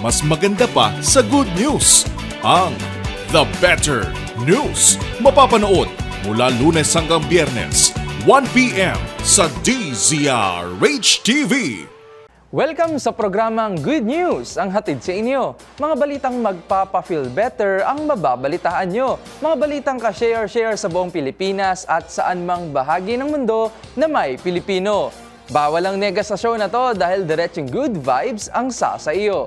mas maganda pa sa good news. Ang The Better News. Mapapanood mula lunes hanggang biyernes, 1pm sa DZRH TV. Welcome sa programang Good News, ang hatid sa inyo. Mga balitang magpapa-feel better ang mababalitaan nyo. Mga balitang ka-share-share sa buong Pilipinas at saan mang bahagi ng mundo na may Pilipino. Bawal ang nega sa show na to dahil diretsong good vibes ang sa sa iyo.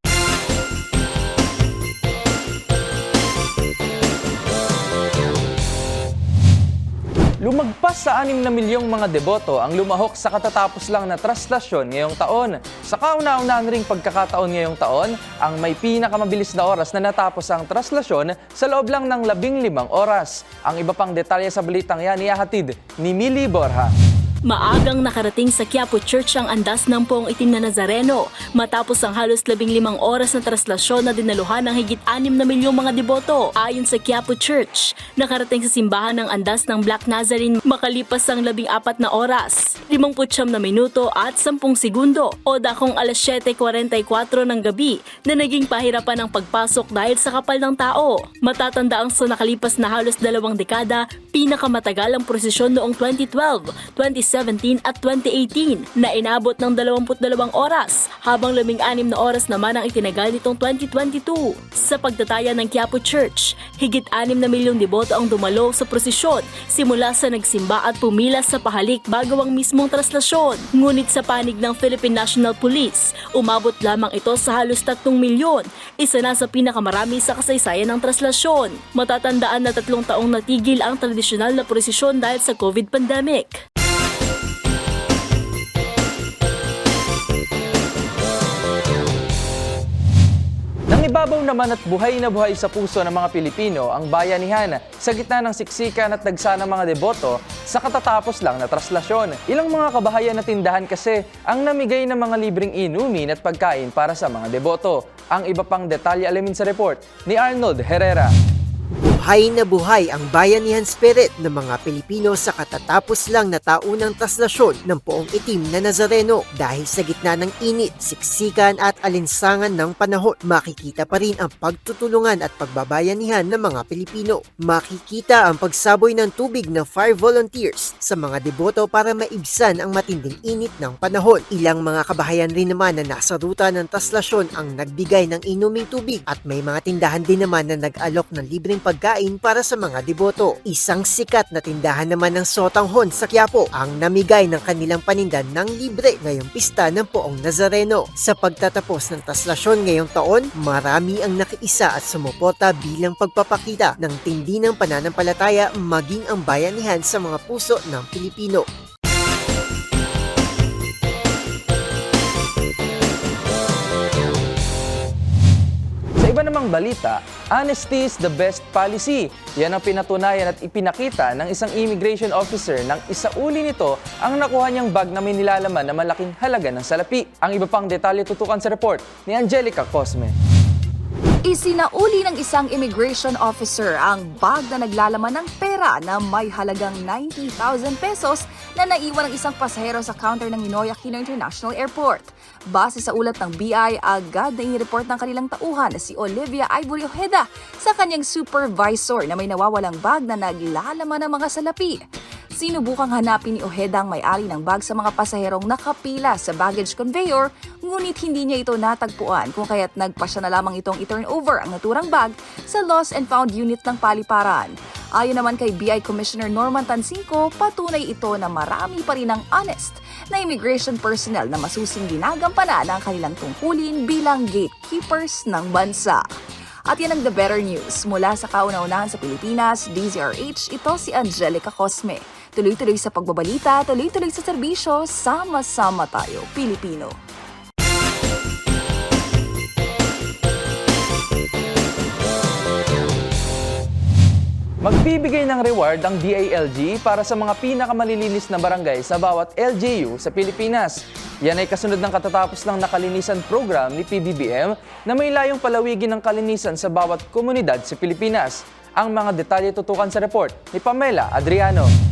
Lumagpas sa 6 na milyong mga deboto ang lumahok sa katatapos lang na traslasyon ngayong taon. Sa kauna-unahan ring pagkakataon ngayong taon, ang may pinakamabilis na oras na natapos ang traslasyon sa loob lang ng 15 oras. Ang iba pang detalye sa balitang yan ihahatid ni Mili Borja. Maagang nakarating sa Quiapo Church ang andas ng poong itim na Nazareno matapos ang halos labing limang oras na traslasyon na dinaluhan ng higit anim na milyong mga deboto. Ayon sa Quiapo Church, nakarating sa simbahan ng andas ng Black Nazarene makalipas ang labing apat na oras, limang putsyam na minuto at sampung segundo o dakong alas 7.44 ng gabi na naging pahirapan ang pagpasok dahil sa kapal ng tao. Matatanda ang sa nakalipas na halos dalawang dekada, pinakamatagal ang prosesyon noong 2012, 2017 at 2018 na inabot ng 22 oras habang 16 na oras naman ang itinagal nitong 2022. Sa pagtataya ng Quiapo Church, higit 6 na milyong deboto ang dumalo sa prosesyon simula sa nagsimba at pumila sa pahalik bago ang mismong traslasyon. Ngunit sa panig ng Philippine National Police, umabot lamang ito sa halos 3 milyon, isa na sa pinakamarami sa kasaysayan ng traslasyon. Matatandaan na tatlong taong natigil ang tradisyonal na prosesyon dahil sa COVID pandemic. Nang ibabaw naman at buhay na buhay sa puso ng mga Pilipino ang bayanihan sa gitna ng siksikan at dagsa ng mga deboto sa katatapos lang na traslasyon. Ilang mga kabahayan na tindahan kasi ang namigay ng mga libreng inumin at pagkain para sa mga deboto. Ang iba pang detalye alamin sa report ni Arnold Herrera. Buhay na buhay ang bayanihan spirit ng mga Pilipino sa katatapos lang na taunang traslasyon ng poong itim na Nazareno. Dahil sa gitna ng init, siksikan at alinsangan ng panahon, makikita pa rin ang pagtutulungan at pagbabayanihan ng mga Pilipino. Makikita ang pagsaboy ng tubig ng fire volunteers sa mga deboto para maibsan ang matinding init ng panahon. Ilang mga kabahayan rin naman na nasa ruta ng traslasyon ang nagbigay ng inuming tubig at may mga tindahan din naman na nag-alok ng libreng pagkain para sa mga deboto. Isang sikat na tindahan naman ng Sotanghon sa Quiapo ang namigay ng kanilang panindan ng libre ngayong pista ng Poong Nazareno. Sa pagtatapos ng taslasyon ngayong taon, marami ang nakiisa at sumuporta bilang pagpapakita ng tindi ng pananampalataya maging ang bayanihan sa mga puso ng Pilipino. Sa iba namang balita, honesty is the best policy. Yan ang pinatunayan at ipinakita ng isang immigration officer nang isauli nito ang nakuha niyang bag na may nilalaman na malaking halaga ng salapi. Ang iba pang detalye tutukan sa report ni Angelica Cosme. Isinauli ng isang immigration officer ang bag na naglalaman ng pera na may halagang 90,000 pesos na naiwan ng isang pasahero sa counter ng Ninoy Aquino International Airport. Base sa ulat ng BI, agad na inireport ng kanilang tauhan na si Olivia Ivory Ojeda sa kanyang supervisor na may nawawalang bag na naglalaman ng mga salapi. Sinubukang hanapin ni Ojeda ang may-ari ng bag sa mga pasaherong nakapila sa baggage conveyor, ngunit hindi niya ito natagpuan kung kaya't nagpa siya na lamang itong i-turn over ang naturang bag sa Lost and Found Unit ng Paliparan. Ayon naman kay BI Commissioner Norman Tansinko, patunay ito na marami pa rin ang honest na immigration personnel na masusing ginagampanan ang kanilang tungkulin bilang gatekeepers ng bansa. At yan ang The Better News. Mula sa kauna-unahan sa Pilipinas, DZRH, ito si Angelica Cosme. Tuloy-tuloy sa pagbabalita, tuloy-tuloy sa serbisyo, sama-sama tayo, Pilipino. Magbibigay ng reward ang DILG para sa mga pinakamalilinis na barangay sa bawat LGU sa Pilipinas. Yan ay kasunod ng katatapos ng nakalinisan program ni PBBM na may layong palawigin ng kalinisan sa bawat komunidad sa Pilipinas. Ang mga detalye tutukan sa report ni Pamela Adriano.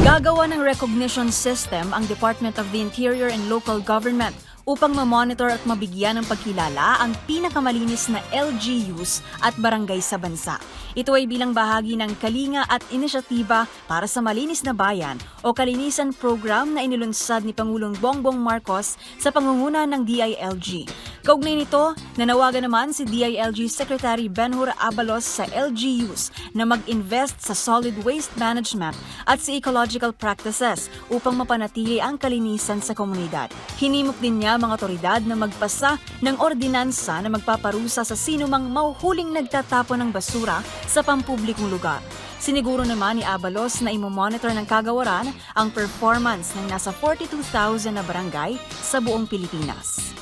Gagawa ng recognition system ang Department of the Interior and Local Government upang ma-monitor at mabigyan ng pagkilala ang pinakamalinis na LGUs at barangay sa bansa. Ito ay bilang bahagi ng Kalinga at Inisyatiba para sa Malinis na Bayan o Kalinisan Program na inilunsad ni Pangulong Bongbong Marcos sa pangunguna ng DILG. Kaugnay nito, nanawagan naman si DILG Secretary Benhur Abalos sa LGUs na mag-invest sa solid waste management at sa ecological practices upang mapanatili ang kalinisan sa komunidad. Hinimok din niya mga otoridad na magpasa ng ordinansa na magpaparusa sa sinumang mauhuling nagtatapon ng basura sa pampublikong lugar. Siniguro naman ni Abalos na imomonitor ng kagawaran ang performance ng nasa 42,000 na barangay sa buong Pilipinas.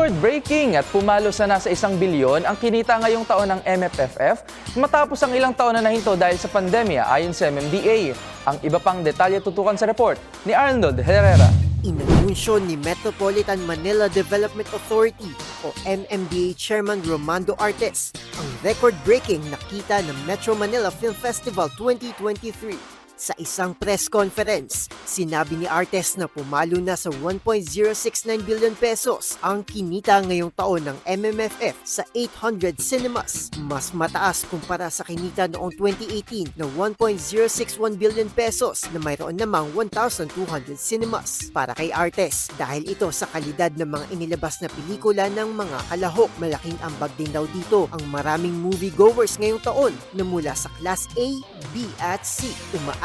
Record-breaking at pumalo sa nasa isang bilyon ang kinita ngayong taon ng MFFF matapos ang ilang taon na nahinto dahil sa pandemya ayon sa MMDA. Ang iba pang detalye tutukan sa report ni Arnold Herrera. Inanunsyo ni Metropolitan Manila Development Authority o MMDA Chairman Romando Artes ang record-breaking nakita ng Metro Manila Film Festival 2023. Sa isang press conference, sinabi ni Artes na pumalo na sa 1.069 billion pesos ang kinita ngayong taon ng MMFF sa 800 cinemas. Mas mataas kumpara sa kinita noong 2018 na 1.061 billion pesos na mayroon namang 1,200 cinemas. Para kay Artes, dahil ito sa kalidad ng mga inilabas na pelikula ng mga kalahok, malaking ambag din daw dito ang maraming moviegoers ngayong taon na mula sa Class A, B at C.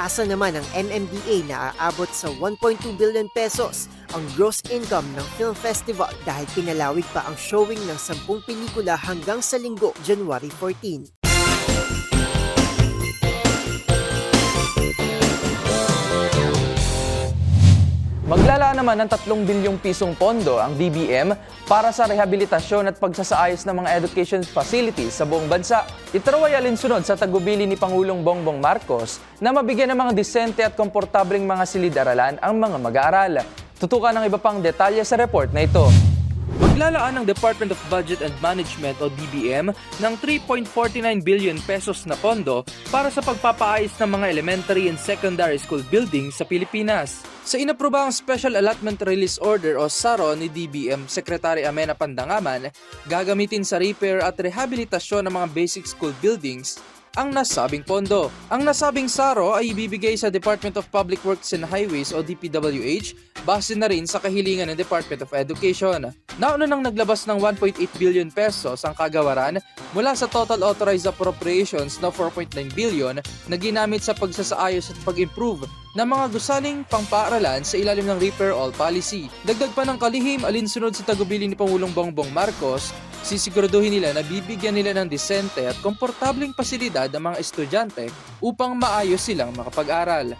Umaasa naman ang MMDA na aabot sa 1.2 billion pesos ang gross income ng film festival dahil pinalawig pa ang showing ng 10 pelikula hanggang sa linggo, January 14. Maglalaan naman ng 3 bilyong pisong pondo ang DBM para sa rehabilitasyon at pagsasaayos ng mga education facilities sa buong bansa. Ito ay alinsunod sa tagubili ni Pangulong Bongbong Marcos na mabigyan ng mga disente at komportableng mga silid-aralan ang mga mag-aaral. Tutukan ng iba pang detalye sa report na ito. Maglalaan ng Department of Budget and Management o DBM ng 3.49 billion pesos na pondo para sa pagpapaayos ng mga elementary and secondary school buildings sa Pilipinas. Sa inaprobahang Special Allotment Release Order o SARO ni DBM Secretary Amena Pandangaman, gagamitin sa repair at rehabilitasyon ng mga basic school buildings ang nasabing pondo. Ang nasabing SARO ay ibibigay sa Department of Public Works and Highways o DPWH base na rin sa kahilingan ng Department of Education. Nauna nang naglabas ng 1.8 billion pesos ang kagawaran mula sa total authorized appropriations na 4.9 billion na ginamit sa pagsasaayos at pag-improve ng mga gusaling pangpaaralan sa ilalim ng Repair All Policy. Dagdag pa ng kalihim alinsunod sa tagubili ni Pangulong Bongbong Marcos, sisiguraduhin nila na bibigyan nila ng disente at komportableng pasilidad ang mga estudyante upang maayos silang makapag-aral.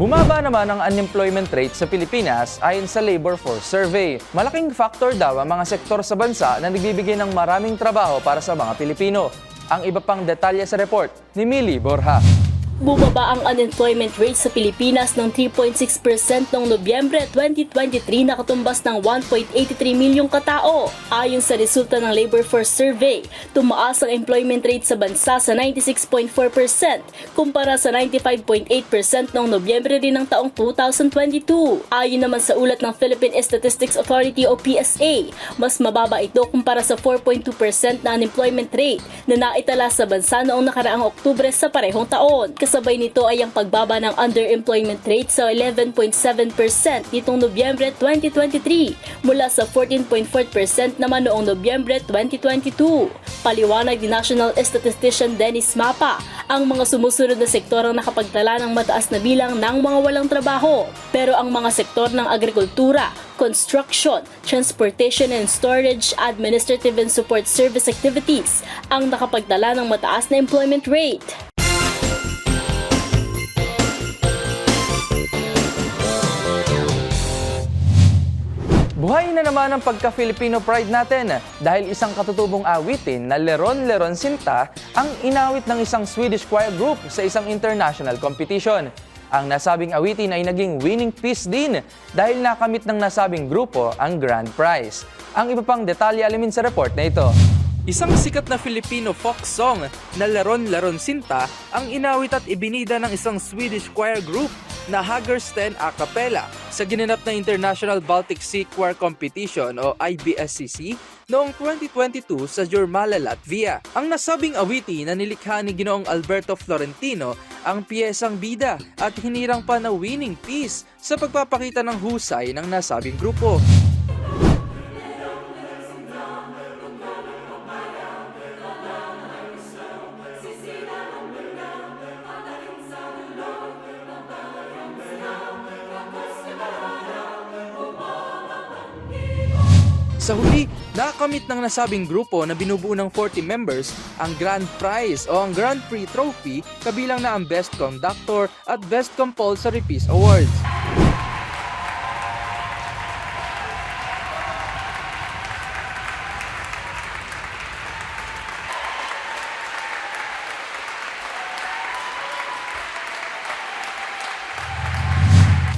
Bumaba naman ang unemployment rate sa Pilipinas ayon sa Labor Force Survey. Malaking factor daw ang mga sektor sa bansa na nagbibigay ng maraming trabaho para sa mga Pilipino. Ang iba pang detalye sa report ni Millie Borja. Bumaba ang unemployment rate sa Pilipinas ng 3.6% noong Nobyembre 2023 na katumbas ng 1.83 milyong katao. Ayon sa resulta ng Labor Force Survey, tumaas ang employment rate sa bansa sa 96.4% kumpara sa 95.8% noong Nobyembre din ng taong 2022. Ayon naman sa ulat ng Philippine Statistics Authority o PSA, mas mababa ito kumpara sa 4.2% na unemployment rate na naitala sa bansa noong nakaraang Oktubre sa parehong taon. Kasabay nito ay ang pagbaba ng underemployment rate sa 11.7% nitong Nobyembre 2023 mula sa 14.4% naman noong Nobyembre 2022. Paliwanag ni National Statistician Dennis Mapa, ang mga sumusunod na sektor ang nakapagtala ng mataas na bilang ng mga walang trabaho. Pero ang mga sektor ng agrikultura, construction, transportation and storage, administrative and support service activities ang nakapagtala ng mataas na employment rate. Buhay na naman ang pagka-Filipino pride natin dahil isang katutubong awitin na Leron Leron Sinta ang inawit ng isang Swedish choir group sa isang international competition. Ang nasabing awitin ay naging winning piece din dahil nakamit ng nasabing grupo ang grand prize. Ang iba pang detalye alamin sa report na ito. Isang sikat na Filipino folk song na Laron Laron Sinta ang inawit at ibinida ng isang Swedish choir group na Hagersten a cappella sa ginanap na International Baltic Sea Choir Competition o IBSCC noong 2022 sa Jurmala, Latvia. Ang nasabing awiti na nilikha ni Ginoong Alberto Florentino ang piyesang bida at hinirang pa na winning piece sa pagpapakita ng husay ng nasabing grupo. Nakamit ng nasabing grupo na binubuo ng 40 members ang Grand Prize o ang Grand Prix Trophy kabilang na ang Best Conductor at Best Compulsory Piece Awards.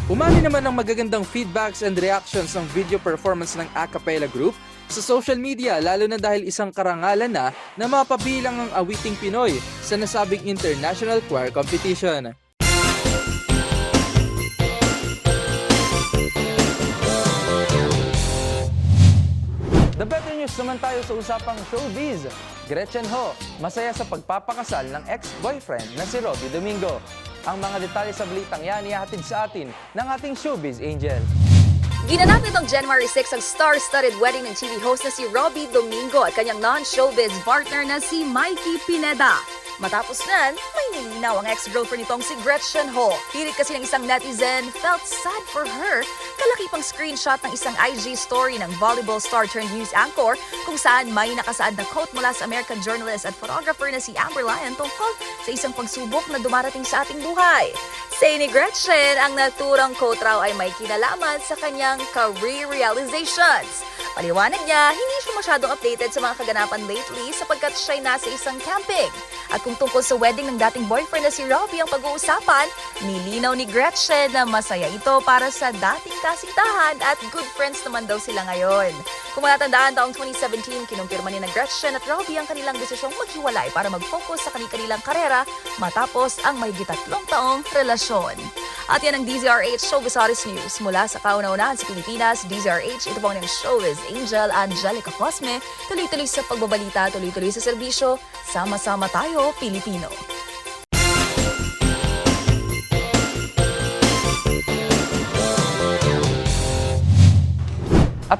Umani naman ng magagandang feedbacks and reactions ng video performance ng a cappella group sa social media lalo na dahil isang karangalan na na mapabilang ang awiting Pinoy sa nasabing International Choir Competition. The better news naman tayo sa usapang showbiz. Gretchen Ho, masaya sa pagpapakasal ng ex-boyfriend na si Robbie Domingo. Ang mga detalye sa balitang yan ihatid sa atin ng ating showbiz angel. Ginanap nitong January 6 ang star-studded wedding ng TV host na si Robbie Domingo at kanyang non-showbiz partner na si Mikey Pineda. Matapos nan, may nilinaw ang ex-girlfriend nitong si Gretchen Ho. Hirit kasi ng isang netizen, felt sad for her. Kalaki pang screenshot ng isang IG story ng volleyball star turned news anchor kung saan may nakasaad na quote mula sa American journalist at photographer na si Amber Lyon tungkol sa isang pagsubok na dumarating sa ating buhay. Say ni Gretchen, ang naturang quote raw ay may kinalaman sa kanyang career realizations. Paliwanag niya, hindi siya masyadong updated sa mga kaganapan lately sapagkat siya'y nasa isang camping. At kung tungkol sa wedding ng dating boyfriend na si Robbie ang pag-uusapan, nilinaw ni Gretchen na masaya ito para sa dating kasintahan at good friends naman daw sila ngayon. Kung matatandaan taong 2017, kinumpirma ni na Gretchen at Robbie ang kanilang desisyong maghiwalay para mag-focus sa kanilang karera matapos ang may gitatlong taong relasyon. At yan ang DZRH Showbiz Hottest News. Mula sa kauna-unahan sa Pilipinas, DZRH, ito po ang Showbiz Angel Angelica Cosme. Tuloy-tuloy sa pagbabalita, tuloy-tuloy sa serbisyo. Sama-sama tayo, Pilipino.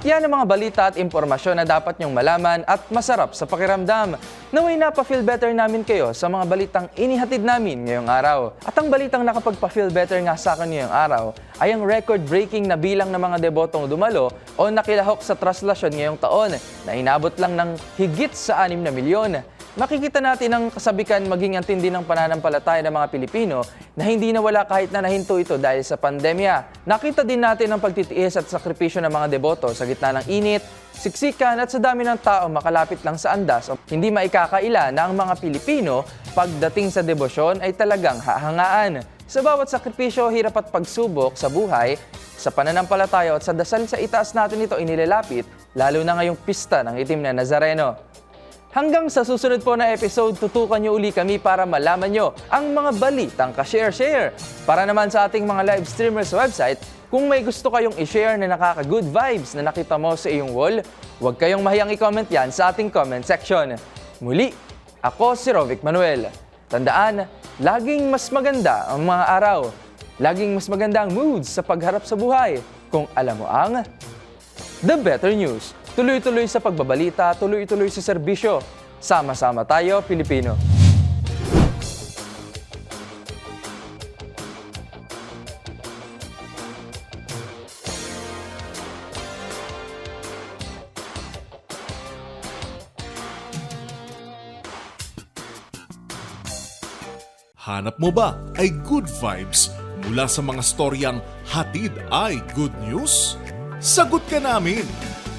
Yan ang mga balita at impormasyon na dapat nyong malaman at masarap sa pakiramdam. Naway napafeel better namin kayo sa mga balitang inihatid namin ngayong araw. At ang balitang nakapagpa-feel better nga sa akin ngayong araw ay ang record-breaking na bilang ng mga debotong dumalo o nakilahok sa traslasyon ngayong taon na inabot lang ng higit sa 6 na milyon. Makikita natin ang kasabikan maging ang tindi ng pananampalataya ng mga Pilipino na hindi nawala kahit na nahinto ito dahil sa pandemya. Nakita din natin ang pagtitiis at sakripisyo ng mga deboto sa gitna ng init, siksikan at sa dami ng tao makalapit lang sa andas. Hindi maikakaila na ang mga Pilipino pagdating sa debosyon ay talagang hahangaan. Sa bawat sakripisyo, hirap at pagsubok sa buhay, sa pananampalataya at sa dasal sa itaas natin ito inilalapit, lalo na ngayong pista ng itim na Nazareno. Hanggang sa susunod po na episode, tutukan nyo uli kami para malaman nyo ang mga balitang ka-share-share. Para naman sa ating mga live streamers website, kung may gusto kayong i-share na nakaka-good vibes na nakita mo sa iyong wall, huwag kayong mahiyang i-comment yan sa ating comment section. Muli, ako si Rovic Manuel. Tandaan, laging mas maganda ang mga araw. Laging mas maganda ang moods sa pagharap sa buhay kung alam mo ang The Better News. Tuloy-tuloy sa pagbabalita, tuloy-tuloy sa serbisyo. Sama-sama tayo, Pilipino. Hanap mo ba ay good vibes mula sa mga storyang hatid ay good news? Sagot ka namin!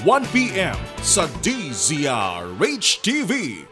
1pm sa DZRH TV.